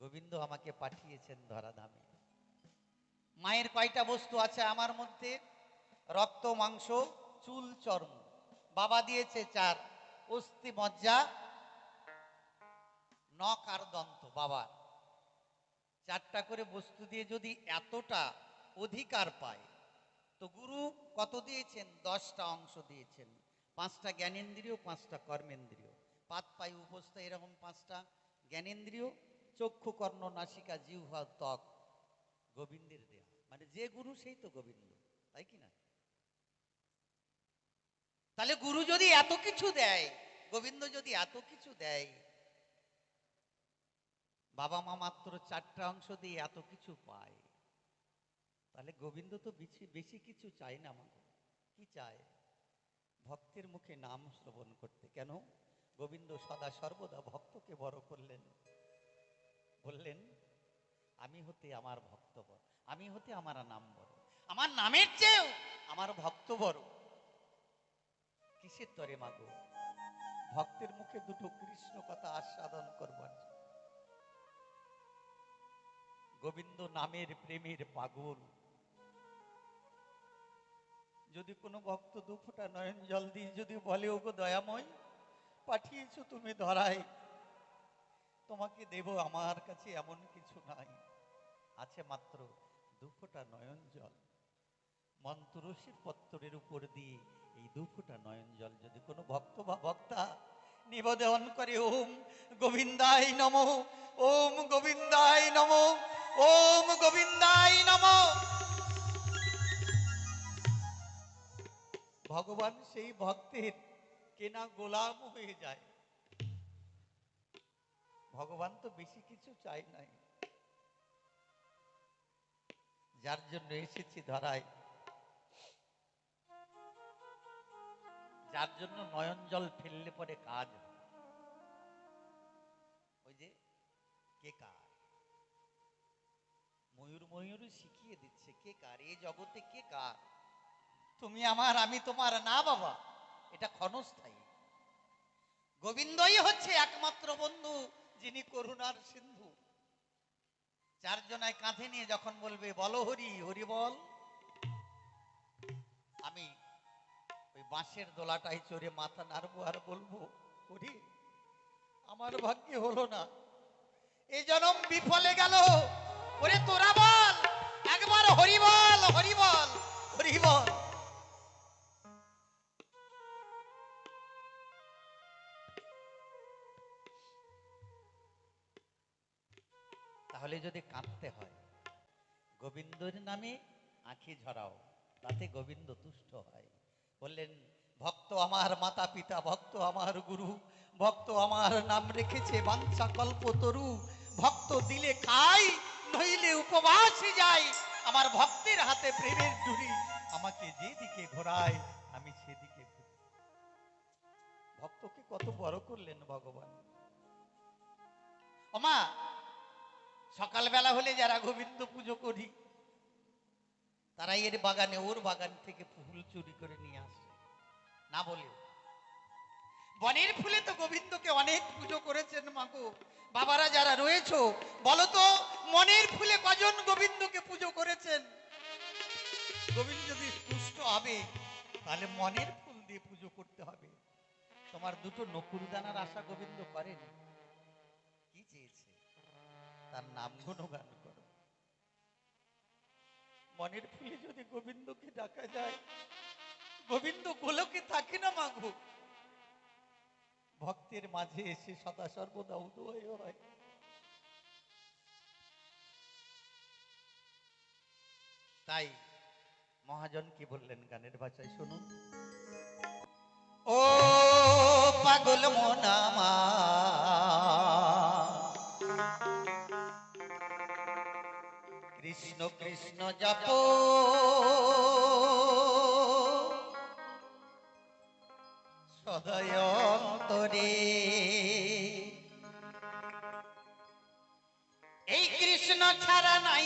গোবিন্দ আমাকে পাঠিয়েছেন ধরাধামে। মায়ের কয়টা বস্তু আছে আমার মধ্যে? রক্ত, মাংস, চুল, চর্ম। বাবা দিয়েছে চার, অস্থি, মজ্জা, নখ আর দন্ত। বাবার চারটা করে বস্তু দিয়ে যদি এতটা অধিকার পায়, তো গুরু কত দিয়েছেন? দশটা অংশ দিয়েছেন। পাঁচটা জ্ঞানেন্দ্রিয়, পাঁচটা কর্মেন্দ্রিয়। পাত পাই উপস্থা এরকম পাঁচটা জ্ঞানেন্দ্রিয় চক্ষু কর্ণ নাসিকা জিহ্বা ত্বক গোবিন্দের দেয়া। মানে যে গুরু সেই তো গোবিন্দ, তাই কি না? তাহলে গুরু যদি এত কিছু দেয়, গোবিন্দ যদি এত কিছু দেয়, বাবা মা মাত্র চারটা অংশ দিয়ে এত কিছু পায়, তাহলে গোবিন্দ তো বেশি বেশি কিছু চায় না আমাকে কি চায়? ভক্তের মুখে নাম শ্রবণ করতে। কেন? গোবিন্দ সদা সর্বদা ভক্তকে বড় করলেন। বললেন, আমি হতে আমার ভক্ত বড়, আমি হতে আমার নাম বড়, আমার নামের চেয়েও আমার ভক্ত বড়। কিসের তরে মাগো? ভক্তের মুখে দুটো কৃষ্ণ কথা আস্বাদন করবার গোবিন্দ নামের প্রেমের পাগল। যদি কোনো ভক্ত দু ফোঁটা নয়ন জল দিয়ে যদি বলে, ওগো দয়াময়, পাঠিয়েছো তুমি ধরায় তোমাকে দেব, আমার কাছে এমন কিছু নাই। আছে মাত্র দু ফোঁটা নয়ন জল। মন্ত্রশির পত্তরের উপর দিয়ে এই দু ফোঁটা নয়ন জল যদি কোনো ভক্ত বা ভক্তা নিবেদন করে, ওম গোবিন্দাই নম, ওম গোবিন্দাই নম, ওম গোবিন্দাই নম। ভগবান সেই ভক্তের কেনা গোলাম হয়ে যায়। ভগবান তো বেশি কিছু চাই নাই। যার জন্য এসেছি ধরায়। যার জন্য নয়ন জল ফেললে পরে কাজ ওই যে কে কার? ময়ূর ময়ূর শিখিয়ে দিচ্ছে কে কার? এই জগতে কে কার? তুমি আমার, আমি তোমার। না বাবা, এটা ক্ষণস্থায়ী। গোবিন্দই হচ্ছে একমাত্র বন্ধু। যিনি করুণার সিন্ধু চারজনায় কাঁধে নিয়ে যখন বলবে, বলো হরি হরি বল, আমি ওই বাঁশের দোলাটাই চড়ে মাথা নাড়বো আর বলব, হরি, আমার ভাগ্যে হলো না। এই জনম বিফলে গেল। ওরে তোরা বল, একবার হরি বল হরি বল হরি বল। তাহলে যদি কাঁদতে হয়, গোবিন্দর নামে আঁখি ঝরাও, তাতে গোবিন্দ তুষ্ট হয়। বললেন, ভক্ত আমার মাতা পিতা, ভক্ত আমার গুরু, ভক্ত আমার নাম রেখেছে বাঞ্ছা কল্প তরু। ভক্ত দিলে খাই, নইলে উপবাসে যাই। আমার ভক্তের হাতে প্রেমের ডুরি আমাকে যেদিকে ঘোরায়, আমি সেদিকে। ভক্তকে কত বড় করলেন ভগবান। ওমা সকালবেলা হলে যারা গোবিন্দ পুজো করি তারা এর বাগানে, ওর বাগান থেকে ফুল চুরি করে নিয়ে আসে। না বলেও। বনের ফুলে তো গোবিন্দকে অনেক পুজো করেছেন মাগো বাবারা যারা রয়েছো, বলো তো, মনের ফুলে কজন গোবিন্দকে পুজো করেছেন? গোবিন্দ যদি তুষ্ট হবে, তাহলে মনের ফুল দিয়ে পুজো করতে হবে। তোমার দুটো নকুল দানার আশা গোবিন্দ করেন। তার নাম গুণগান করো। মনের ফুলে যদি গোবিন্দকে ডাকা যায়, গোবিন্দ গোলকে থাকে না মাগো। ভক্তের মাঝে এসে সদা সর্বদা উদয় হয়। তাই মহাজন কি বললেন গানের ভাষায় শুনুন। ও পাগল মোনামা কৃষ্ণ কৃষ্ণ জপ। সদয়ন্তরে এই কৃষ্ণ ছাড়া নাই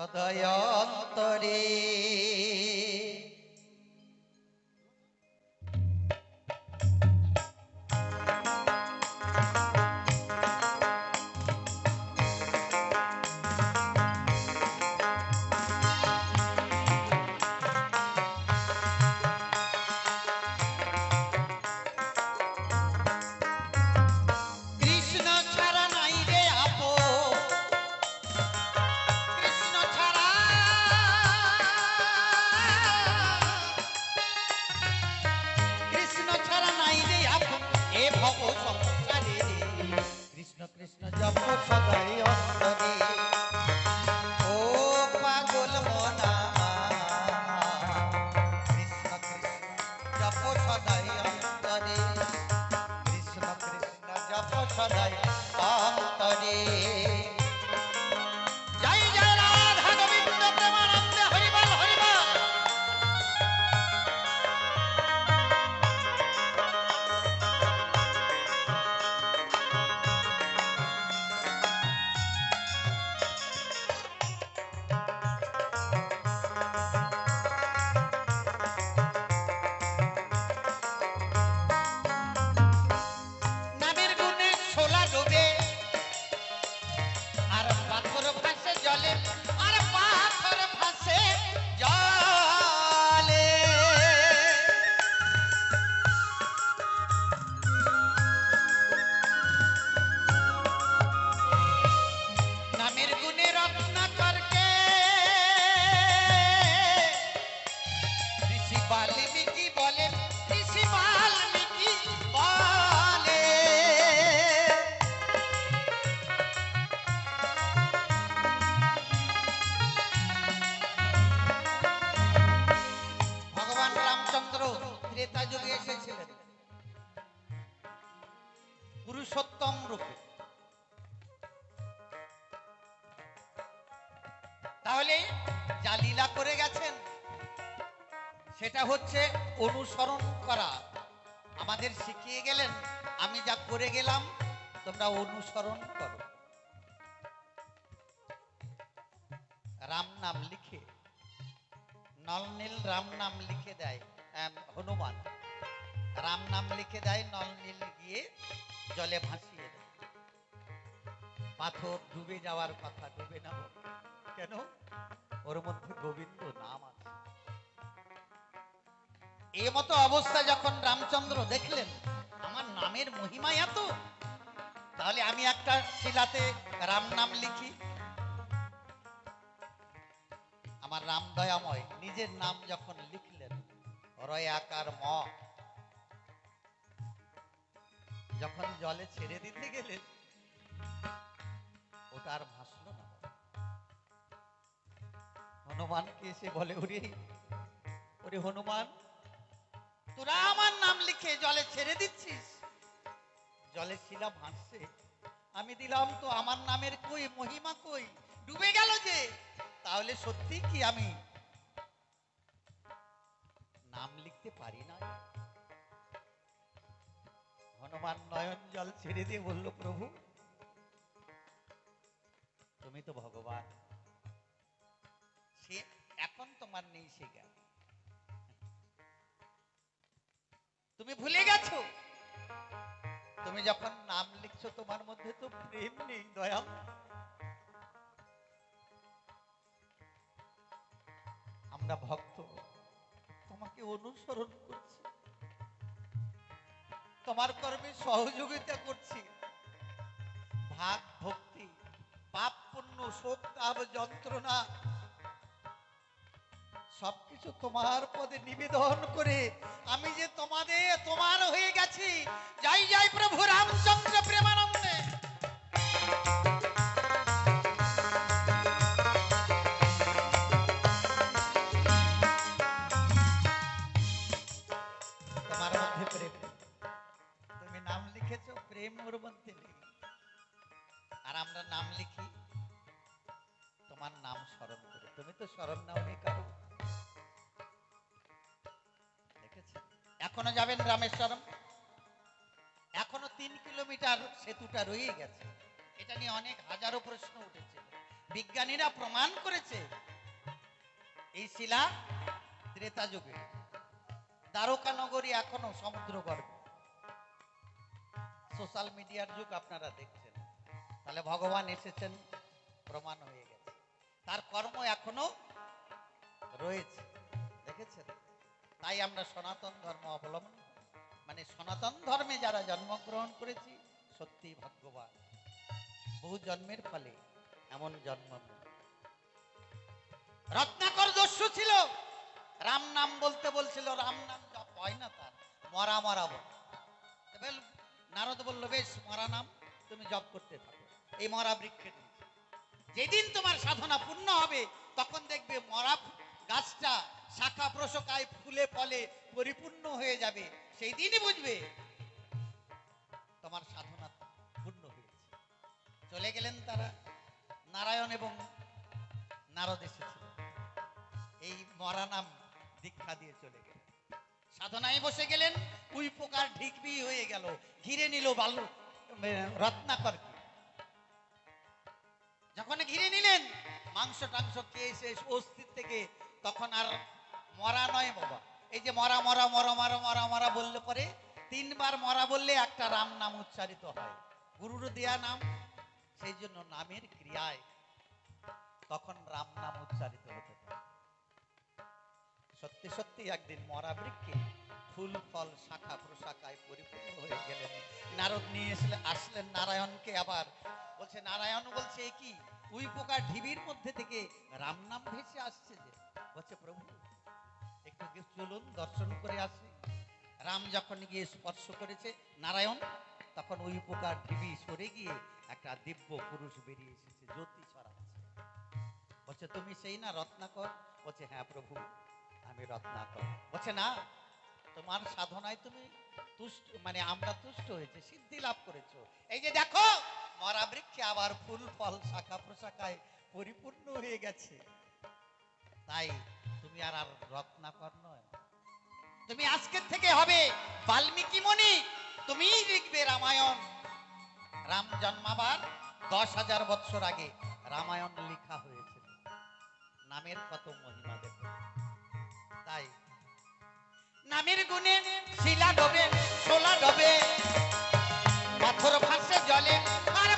সদয় এ ভব সংসারে আমাদের শিখিয়ে গেলেন, আমি যা করে গেলাম, তোমরা অনুসরণ করো। রাম নাম লিখে, নলনীল রাম নাম লিখে দেয় হনুমান। রাম নাম লিখে দেয়, নলনীল গিয়ে জলে ভাসিয়ে দেয়। পাথর ডুবে যাওয়ার কথা ডুবে না কেন? ওর মধ্যে গোবিন্দ নাম আছে। এই মতো অবস্থা যখন রামচন্দ্র দেখলেন, আমার নামের মহিমা এত? তাহলে আমি একটা শিলাতে রাম নাম লিখি। আমার রাম দয়াময় নিজের নাম যখন লিখলেন রয় আকার ম। যখন জলে ছেড়ে দিতে গেলেন, ওটা আর ভাসল না। হনুমানকে এসে বলে, ওরে ওরে হনুমান তোরা আমার নাম লিখে জলে ছেড়ে দিচ্ছিস? জলে শিলা ভাসছে। আমি দিলাম তো আমার নামের কই, মহিমা কই? ডুবে গেল যে। তাহলে সত্যি কি আমি নাম লিখতে পারি না হনুমান নয়ন জল ছেড়ে দিয়ে বলল, প্রভু, তুমি তো ভগবান। সে এখন তোমার নেই, সে জ্ঞান। তুমি ভুলে গেছো? তুমি যখন নাম লিখছো, তোমার মধ্যে তো প্রেম নেই, দয়া আমরা ভক্ত, তোমাকে অনুসরণ করছি। তোমার কর্মে সহযোগিতা করছি। ভাগ ভক্তি, পাপ পুণ্য, শোক, তাপ, যন্ত্রণা সবকিছু তোমার পদে নিবেদন করে আমি যে তোমাদের তোমার হয়ে গেছি। যাই যাই প্রভু রামচন্দ্র প্রেমানন্দে। তোমার তুমি নাম লিখেছো প্রেম আর আমরা নাম লিখি তোমার নাম স্মরণ করে। তুমি তো স্মরণ নাও নি কারও। এখনও যাবেন রামেশ্বরম? এখনও তিন কিলোমিটার সেতুটা রয়ে গেছে। এটা নিয়ে অনেক হাজারো প্রশ্ন উঠেছে। বিজ্ঞানীরা প্রমাণ করেছে এই শিলা ত্রেতা যুগে। দ্বারকা নগরী এখনও সমুদ্র গর্ভে সোশ্যাল মিডিয়ার যুগ আপনারা দেখছেন। তাহলে ভগবান এসেছেন, প্রমাণ হয়ে গেছে। তার কর্ম এখনও রয়েছে। তাই আমরা সনাতন ধর্ম অবলম্বন মানে সনাতন ধর্মে যারা জন্মগ্রহণ করেছি, সত্যি ভাগ্যবান বহু জন্মের ফলে এমন জন্ম রত্নাকর দস্যু ছিল। রাম নাম বলতে বলছিল, রাম নাম জপ হয় না তার, মরা মরা বল। নারদ বলল, বেশ, মরা নাম, তুমি জপ করতে থাকো। এই মরা বৃক্ষের যেদিন তোমার সাধনা পূর্ণ হবে, তখন দেখবে মরা গাছটা শাখা প্রশোকায় ফুলে ফলে পরিপূর্ণ হয়ে যাবে। সেই দিনই বুঝবে তোমার সাধনা পূর্ণ হয়েছে। চলে গেলেন তারা নারায়ণ এবং নারদ এসেছিল এই মরা নাম দীক্ষা দিয়ে চলে গেলেন সাধনায় বসে গেলেন উই পোকার ঢিকবি হয়ে গেল। ঘিরে নিল বালু রত্নাকর যখন ঘিরে নিলেন, মাংস টাংস খেয়ে শেষ অস্থির থেকে তখন আর মরা নয় বাবা। এই যে মরা মরা মরা মরা মরা মরা বললে পরে তিনবার মরা বললে একটা রাম নাম উচ্চারিত হয়। গুরুর দেয়া নাম, সেই জন্য নামের ক্রিয়ায় তখন রাম নাম উচ্চারিত হতে পারে সত্যি সত্যি একদিন মরা বৃক্ষে ফুল, ফল, শাখা প্রশাখায় পরিপূর্ণ হয়ে গেলেন। নারদ নিয়ে এসলে, আসলেন নারায়ণকে আবার। বলছে, নারায়ণ বলছে কি? উই পোকা ঢিবির মধ্যে থেকে রাম নাম ভেসে আসছে যে। বলছে, প্রভু চলুন দর্শন করে আসি। রাম যখন গিয়ে স্পর্শ করেছে, নারায়ণ, তখন ওই পোকার ঢিবি সরে গিয়ে একটা দিব্য পুরুষ বেরিয়ে এসেছে, জ্যোতি ছড়াচ্ছে। বলছে, তুমি সেই না, রত্নাকর? বলছে হ্যাঁ প্রভু, আমি রত্নাকর। বলছে, না, তোমার সাধনায় তুমি তুষ্ট মানে আমরা তুষ্ট হয়েছে, সিদ্ধি লাভ করেছ। এই যে দেখো মরা বৃক্ষে আবার ফুল, ফল, শাখা প্রশাখায় পরিপূর্ণ হয়ে গেছে। তাই তুমি আর আর রত্নাকর নয়। তুমি আজকের থেকে হবে বাল্মীকি মণি তুমিই লিখবে রামায়ণ। রাম জন্মাবার দশ হাজার বৎসর আগে রামায়ণ লেখা হয়েছিল নামের কত মহিমা দেখো। তাই নামের গুণে শিলা ডবে, শোলা ডবে, পাথর ফাঁসে জলে, আর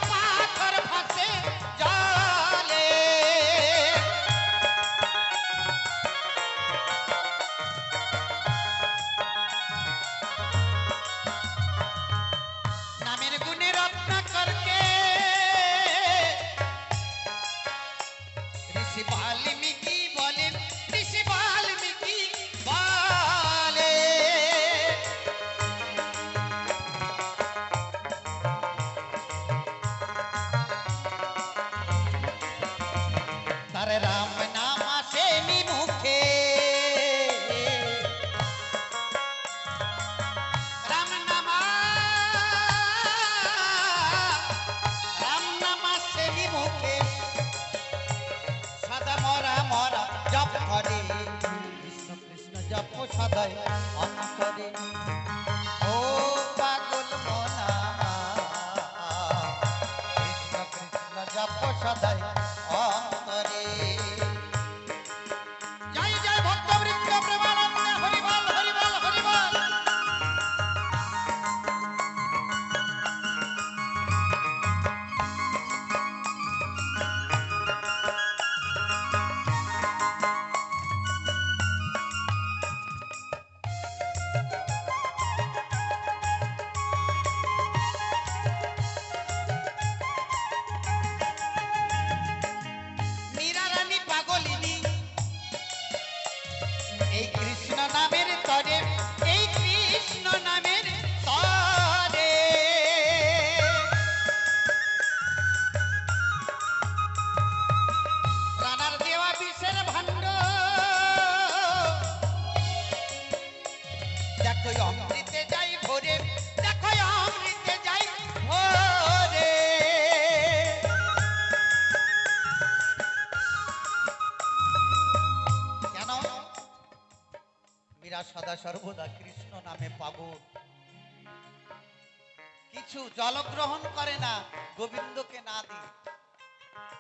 জলগ্রহণ করে না, গোবিন্দকে না দিয়ে।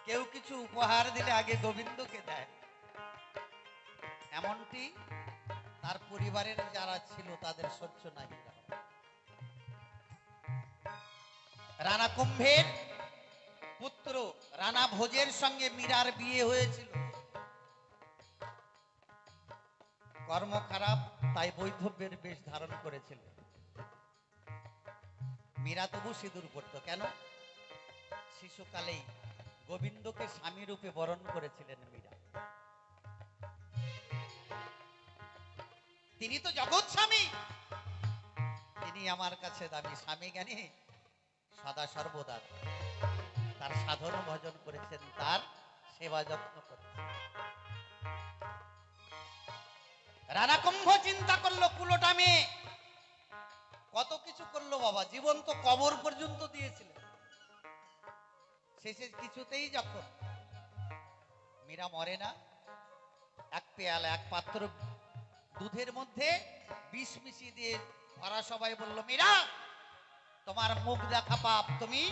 কেউ কিছু উপহার দিলে আগে গোবিন্দকে দেয়। এমনটি তার পরিবারের যারা ছিল, তাদের সহ্য নাহি রানা কুম্ভের পুত্র রানা ভোজের সঙ্গে মীরার বিয়ে হয়েছিল। কর্ম খারাপ, তাই বৈধব্যের বেশ ধারণ করেছিল। মীরা তবু সিঁদুর পড়তো কেন? শিশুকালেই গোবিন্দকে স্বামী রূপে বরণ করেছিলেন মীরা। তিনি তো জগৎ স্বামী। তিনি আমার কাছে দামি স্বামী জ্ঞানী, সদা সর্বদা তার সাধন ভজন করেছেন, তার সেবা যত্ন করেছেন। রানা কুম্ভ চিন্তা করল, কুলোটা মেয়ে। কত কিছু করল বাবা? জীবন তো কবর পর্যন্ত দিয়েছিলেন। শেষে কিছুতেই যখন মীরা মরে না, এক পেয়ালা, এক পাত্র দুধের মধ্যে বিষ মিশিয়ে দিয়ে ওরা সবাই বলল, মীরা, তোমার মুখ দেখা পাপ, তুমি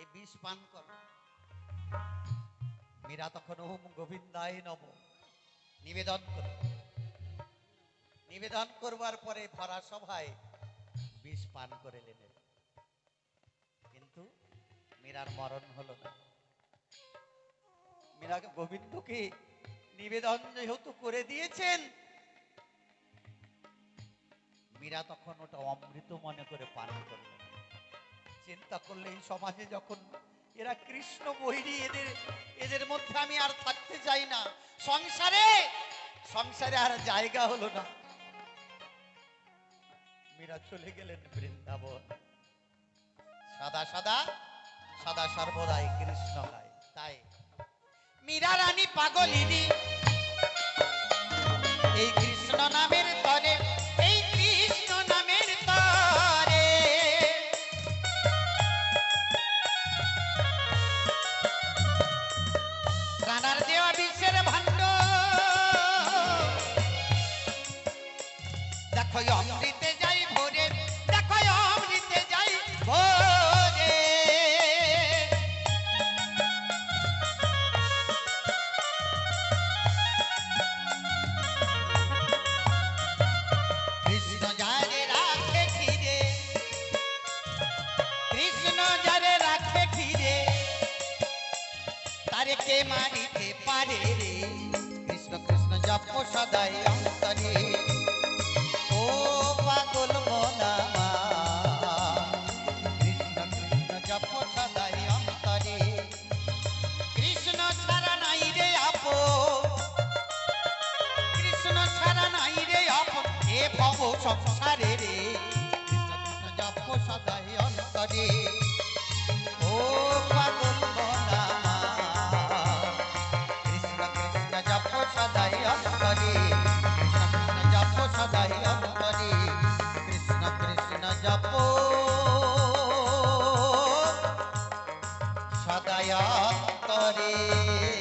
এই বিষ পান করো। মীরা তখন ওম গোবিন্দায় নব নিবেদন করল নিবেদন করবার পরে ভরা সভায় বিষ পান করে নিলেন। কিন্তু মীরার মরণ হলো না। মীরা গোবিন্দকে নিবেদন যেহেতু করে দিয়েছেন, মীরা তখন ওটা অমৃত মনে করে পান করলেন। চিন্তা করলে এই সমাজে যখন এরা কৃষ্ণ বৈরী এদের এদের মধ্যে আমি আর থাকতে চাই না। সংসারে সংসারে আর জায়গা হলো না। মীরা চলে গেলেন বৃন্দাবন। সাদা সাদা, সদা সর্বদাই কৃষ্ণ গায়, তাই। মীরা রানী পাগলিনী, এই কৃষ্ণ নামের তরে, এই কৃষ্ণ নামের তরে। রানার দেওয়া বিশ্বের ভাণ্ড, দেখো অমৃতে এ ভব সংসারে রে। জপ সদাই অন্তরে। ও পাগল কৃষ্ণ কৃষ্ণ জপ সদাই অন্তরে। কৃষ্ণ জপ সদাই অন্তরে। কৃষ্ণ কৃষ্ণ জপ সদায় অন্তরে।